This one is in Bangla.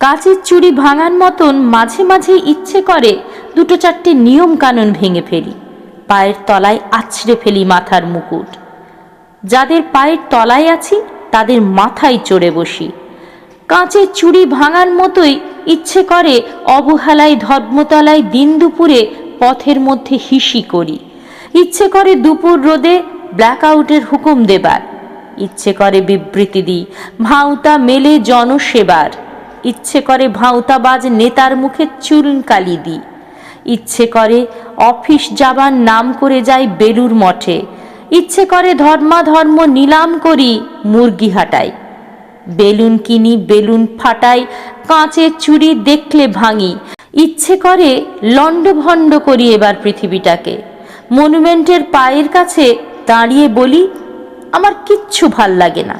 কাচের চুড়ি ভাঙার মতন মাঝে মাঝে ইচ্ছে করে দুটো চারটে নিয়ম কানুন ভেঙে ফেলি। পায়ের তলায় আছড়ে ফেলি মাথার মুকুট। যাদের পায়ের তলায় আছি, তাদের মাথায় চড়ে বসি। কাঁচের চুড়ি ভাঙার মতোই ইচ্ছে করে অবহেলায় ধর্মতলায় দিন দুপুরে পথের মধ্যে হিসি করি। ইচ্ছে করে দুপুর রোদে ব্ল্যাক আউটের হুকুম দেবার। ইচ্ছে করে বিবৃতি দিই। ভাঁওতা মেলে জনসেবার। ইচ্ছে করে ভাঁওতাবাজ নেতার মুখে চুলকালি দিই ইচ্ছে করে অফিস যাবার নাম করে যাই বেলুর মঠে। ইচ্ছে করে ধর্মাধর্ম নিলাম করি মুরগি হাটাই বেলুন কিনি, বেলুন ফাটাই, কাঁচের চুড়ি দেখলে ভাঙি। ইচ্ছে করে লণ্ডভণ্ড করি এবার পৃথিবীটাকে। মনুমেন্টের পায়ের কাছে দাঁড়িয়ে বলি, আমার কিচ্ছু ভালো লাগে না।